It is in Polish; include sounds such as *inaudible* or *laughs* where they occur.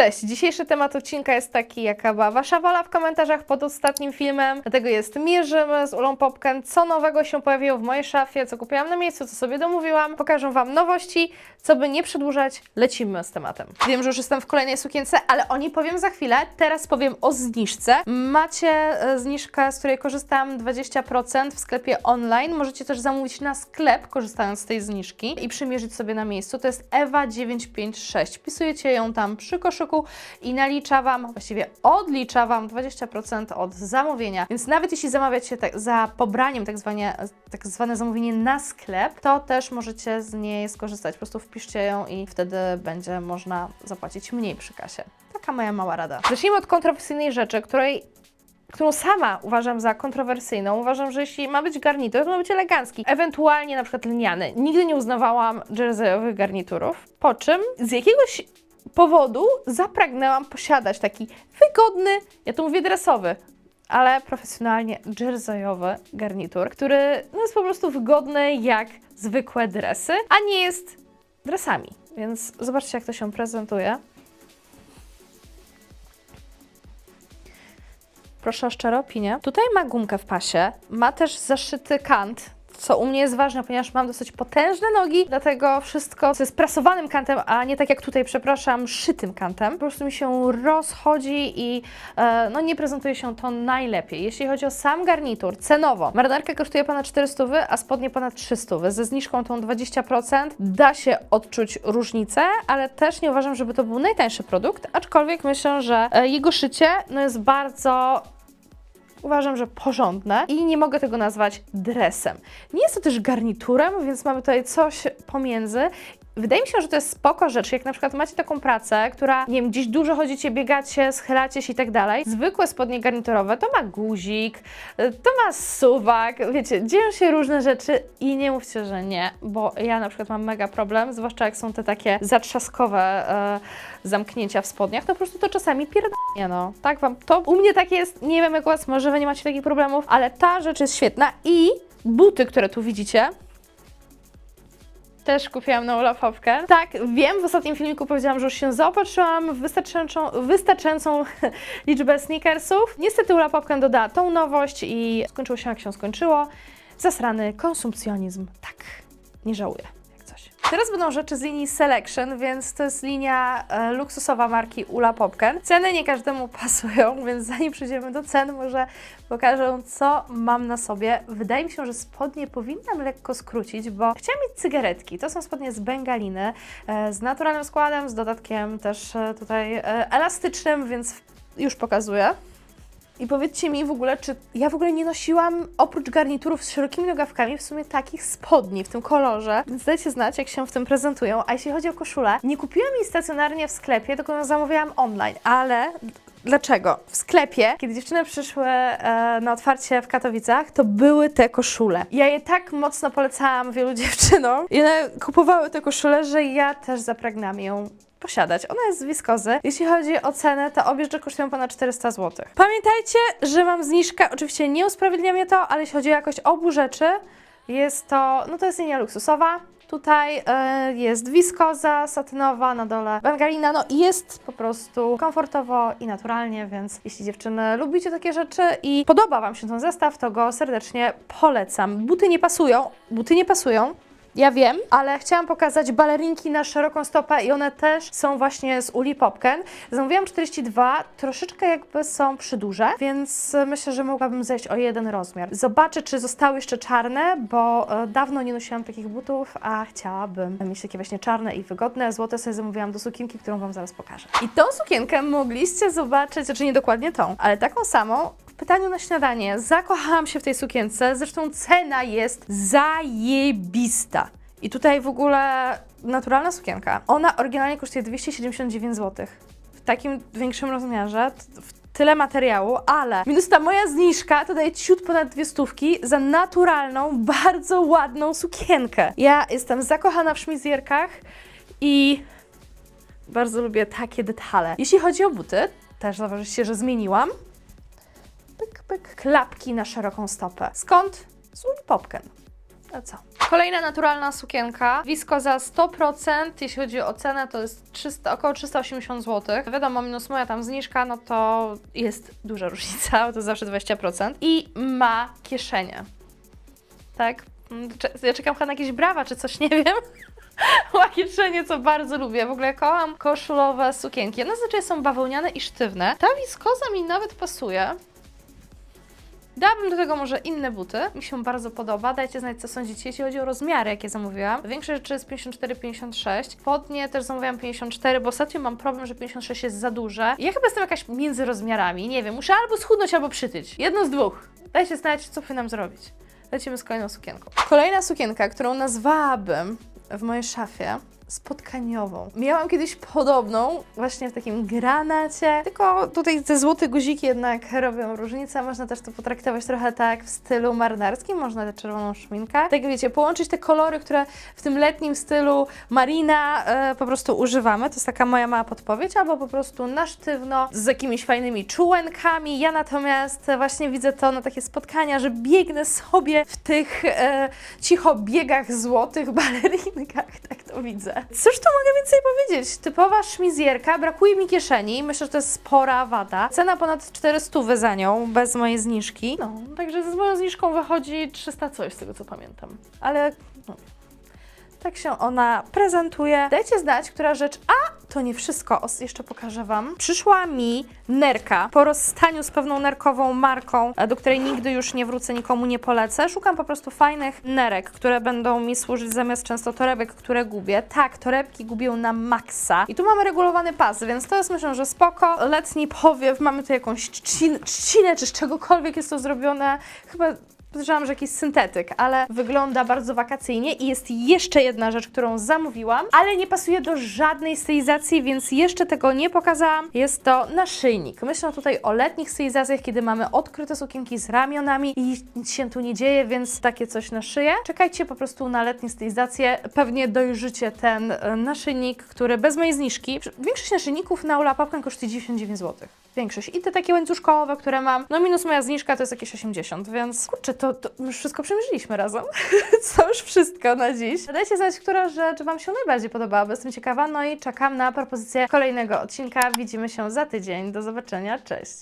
Cześć! Dzisiejszy temat odcinka jest taki, jaka była Wasza wola w komentarzach pod ostatnim filmem. Dlatego jest mierzymy z Ulą Popken, co nowego się pojawiło w mojej szafie, co kupiłam na miejscu, co sobie domówiłam. Pokażę Wam nowości, co by nie przedłużać, lecimy z tematem. Wiem, że już jestem w kolejnej sukience, ale o niej powiem za chwilę. Teraz powiem o zniżce. Macie e, zniżkę, z której korzystam 20% w sklepie online. Możecie też zamówić na sklep, korzystając z tej zniżki i przymierzyć sobie na miejscu. To jest Ewa 956. Wpisujecie ją tam przy koszyku i nalicza Wam, właściwie odlicza Wam 20% od zamówienia. Więc nawet jeśli zamawiacie tak, za pobraniem tak zwane, tak zwane zamówienie na sklep, to też możecie z niej skorzystać. Po prostu wpiszcie ją i wtedy będzie można zapłacić mniej przy kasie. Taka moja mała rada. Zacznijmy od kontrowersyjnej rzeczy, której którą sama uważam za kontrowersyjną. Uważam, że jeśli ma być garnitur, to ma być elegancki, ewentualnie na przykład lniany. Nigdy nie uznawałam jerseyowych garniturów, po czym z jakiegoś powodu zapragnęłam posiadać taki wygodny, ja tu mówię dresowy, ale profesjonalnie jerseyowy garnitur, który no, jest po prostu wygodny jak zwykłe dresy, a nie jest dresami. Więc zobaczcie, jak to się prezentuje. Proszę o szczerą opinię. Tutaj ma gumkę w pasie, ma też zaszyty kant, co u mnie jest ważne, ponieważ mam dosyć potężne nogi, dlatego wszystko jest prasowanym kantem, a nie tak jak tutaj, przepraszam, szytym kantem, po prostu mi się rozchodzi i e, no nie prezentuje się to najlepiej. Jeśli chodzi o sam garnitur, cenowo, marynarka kosztuje ponad 400, a spodnie ponad 300. Ze zniżką tą 20% da się odczuć różnicę, ale też nie uważam, żeby to był najtańszy produkt, aczkolwiek myślę, że e, jego szycie no, jest bardzo uważam, że porządne i nie mogę tego nazwać dresem. Nie jest to też garniturem, więc mamy tutaj coś pomiędzy. Wydaje mi się, że to jest spoko rzecz, jak na przykład macie taką pracę, która, nie wiem, gdzieś dużo chodzicie, biegacie, schylacie się i tak dalej. Zwykłe spodnie garniturowe to ma guzik, to ma suwak, wiecie, dzieją się różne rzeczy i nie mówcie, że nie, bo ja na przykład mam mega problem, zwłaszcza jak są te takie zatrzaskowe e, zamknięcia w spodniach, to po prostu to czasami pierdolnie, no. Tak wam, to u mnie tak jest, nie wiem jak u was, może wy nie macie takich problemów, ale ta rzecz jest świetna i buty, które tu widzicie, też kupiłam na Olafowkę. Tak, wiem, w ostatnim filmiku powiedziałam, że już się zaopatrzyłam w wystarczającą, wystarczającą *laughs* liczbę sneakersów. Niestety Olafowka dodała tą nowość i skończyło się jak się skończyło. Zasrany konsumpcjonizm. Tak, nie żałuję. Teraz będą rzeczy z linii Selection, więc to jest linia e, luksusowa marki Ula Popken. Ceny nie każdemu *laughs* pasują, więc zanim przejdziemy do cen, może pokażę, co mam na sobie. Wydaje mi się, że spodnie powinnam lekko skrócić, bo chciałam mieć cygaretki. To są spodnie z bengaliny, e, z naturalnym składem, z dodatkiem też e, tutaj e, elastycznym, więc już pokazuję. I powiedzcie mi w ogóle, czy ja w ogóle nie nosiłam oprócz garniturów z szerokimi nogawkami w sumie takich spodni w tym kolorze, więc dajcie znać, jak się w tym prezentują. A jeśli chodzi o koszulę, nie kupiłam jej stacjonarnie w sklepie, tylko ją zamówiłam online, ale Dlaczego? W sklepie, kiedy dziewczyny przyszły e, na otwarcie w Katowicach, to były te koszule. Ja je tak mocno polecałam wielu *laughs* dziewczynom i one kupowały te koszule, że ja też zapragnęłam ją posiadać. Ona jest z wiskozy. Jeśli chodzi o cenę, to obie rzeczy kosztują ponad 400 zł. Pamiętajcie, że mam zniżkę. Oczywiście nie usprawiedliwia mnie to, ale jeśli chodzi o jakość obu rzeczy, jest to, no to jest linia luksusowa. Tutaj e, jest wiskoza satynowa, na dole bengalina, no i jest po prostu komfortowo i naturalnie, więc jeśli dziewczyny lubicie takie rzeczy i podoba Wam się ten zestaw, to go serdecznie polecam. Buty nie pasują, buty nie pasują, ja wiem, ale chciałam pokazać balerinki na szeroką stopę i one też są właśnie z Uli Popken. Zamówiłam 42, troszeczkę jakby są przyduże, więc myślę, że mogłabym zejść o jeden rozmiar. Zobaczę, czy zostały jeszcze czarne, bo e, dawno nie nosiłam takich butów, a chciałabym mieć takie właśnie czarne i wygodne. Złote sobie zamówiłam do sukienki, którą Wam zaraz pokażę. I tą sukienkę mogliście zobaczyć, znaczy nie dokładnie tą, ale taką samą pytaniu na śniadanie. Zakochałam się w tej sukience, zresztą cena jest zajebista. I tutaj w ogóle naturalna sukienka. Ona oryginalnie kosztuje 279 zł. W takim większym rozmiarze, w tyle materiału, ale minus ta moja zniżka to daje ciut ponad dwie stówki za naturalną, bardzo ładną sukienkę. Ja jestem zakochana w szmizjerkach i bardzo lubię takie detale. Jeśli chodzi o buty, też zauważyliście, że zmieniłam. Klapki na szeroką stopę. Skąd? Z Uli Popken. A co? Kolejna naturalna sukienka. Wiskoza 100%. Jeśli chodzi o cenę, to jest 300, około 380 zł. Wiadomo, minus moja tam zniżka, no to jest duża różnica, bo to zawsze 20%. I ma kieszenie. Tak? Ja czekam chyba na jakieś brawa czy coś, *laughs* nie wiem. Ma kieszenie, co bardzo lubię. W ogóle kocham koszulowe sukienki. One zazwyczaj są bawełniane i sztywne. Ta wiskoza mi nawet pasuje. Dałabym do tego może inne buty. Mi się bardzo podoba. Dajcie znać, co sądzicie, jeśli chodzi o rozmiary, jakie zamówiłam. Większość rzeczy jest 54-56. Spodnie też zamówiłam 54, bo ostatnio mam problem, że 56 jest za duże. Ja chyba jestem jakaś między rozmiarami. Nie wiem, muszę albo schudnąć, albo przytyć. Jedno z dwóch. Dajcie znać, co powinnam zrobić. Lecimy z kolejną sukienką. Kolejna sukienka, którą nazwałabym w mojej szafie spotkaniową. Miałam kiedyś podobną, właśnie w takim granacie, tylko tutaj te złote guziki jednak robią różnicę. Można też to potraktować trochę tak w stylu marynarskim, można tę czerwoną szminkę. Tak wiecie, połączyć te kolory, które w tym letnim stylu marina e, po prostu używamy. To jest taka moja mała podpowiedź, albo po prostu na sztywno z jakimiś fajnymi czułenkami. Ja natomiast właśnie widzę to na takie spotkania, że biegnę sobie w tych e, cicho biegach złotych *laughs* balerinkach, tak to widzę. Cóż tu mogę więcej powiedzieć? Typowa szmizjerka, brakuje mi kieszeni, myślę, że to jest spora wada. Cena ponad 400 za nią, bez mojej zniżki. No, także z moją zniżką wychodzi 300 coś, z tego co pamiętam. Ale no, tak się ona prezentuje. Dajcie znać, która rzecz. A, to nie wszystko, jeszcze pokażę Wam. Przyszła mi nerka po rozstaniu z pewną nerkową marką, e, do której nigdy już nie wrócę, nikomu nie polecę. Szukam po prostu fajnych nerek, które będą mi służyć zamiast często torebek, które gubię. Tak, torebki gubię na maksa. I tu mamy regulowany pas, więc to jest myślę, że spoko. Letni powiew, mamy tu jakąś trzcin, trzcinę, czy z czegokolwiek jest to zrobione. Chyba Podejrzewam, że jakiś syntetyk, ale wygląda bardzo wakacyjnie i jest jeszcze jedna rzecz, którą zamówiłam, ale nie pasuje do żadnej stylizacji, więc jeszcze tego nie pokazałam. Jest to naszyjnik. Myślę tutaj o letnich stylizacjach, kiedy mamy odkryte sukienki z ramionami i nic się tu nie dzieje, więc takie coś na szyję. Czekajcie po prostu na letnie stylizacje. Pewnie dojrzycie ten e, naszyjnik, który bez mojej zniżki. Większość naszyjników na Ula kosztuje 99 zł. Większość. I te takie łańcuszkowe, które mam, no minus moja zniżka to jest jakieś 80, więc kurczę, to, to już wszystko przemierzyliśmy razem. *laughs* Co już wszystko na dziś. Dajcie znać, która rzecz Wam się najbardziej podobała, bo jestem ciekawa, no i czekam na propozycję kolejnego odcinka. Widzimy się za tydzień. Do zobaczenia, cześć!